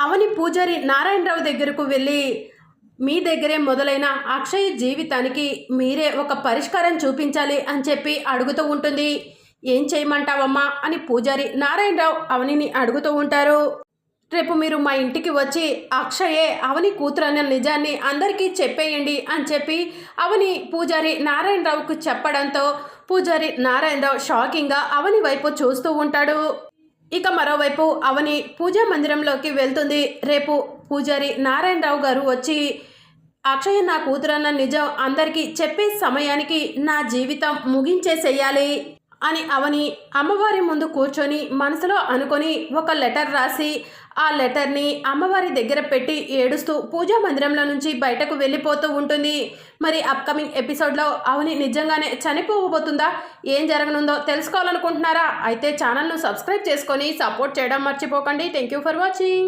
అవని పూజారి నారాయణరావు దగ్గరకు వెళ్ళి మీ దగ్గరే మొదలైన అక్షయ్ జీవితానికి మీరే ఒక పరిష్కారం చూపించాలి అని చెప్పి అడుగుతూ ఉంటుంది. ఏం చేయమంటావమ్మా? అని పూజారి నారాయణరావు అవనిని అడుగుతూ ఉంటారు. రేపు మీరు మా ఇంటికి వచ్చి అక్షయే అవని కూతురు అనే నిజాన్ని అందరికీ చెప్పేయండి అని చెప్పి అవని పూజారి నారాయణరావుకు చెప్పడంతో పూజారి నారాయణరావు షాకింగ్గా అవని వైపు చూస్తూ ఉంటాడు. ఇక మరోవైపు అవని పూజా మందిరంలోకి వెళ్తుంది. రేపు పూజారి నారాయణరావు గారు వచ్చి అక్షయ నా కూతురన్న నిజం అందరికీ చెప్పే సమయానికి నా జీవితం ముగించేసేయాలి. అని అవని అమ్మవారి ముందు కూర్చొని మనసులో అనుకొని ఒక లెటర్ రాసి ఆ లెటర్ని అమ్మవారి దగ్గర పెట్టి ఏడుస్తూ పూజా మందిరంలో నుంచి బయటకు వెళ్ళిపోతూ ఉంటుంది. మరి అప్కమింగ్ ఎపిసోడ్లో అవని నిజంగానే చనిపోబోతుందా? ఏం జరగనుందో తెలుసుకోవాలనుకుంటున్నారా? అయితే ఛానల్ను సబ్స్క్రైబ్ చేసుకొని సపోర్ట్ చేయడం మర్చిపోకండి. Thank you for watching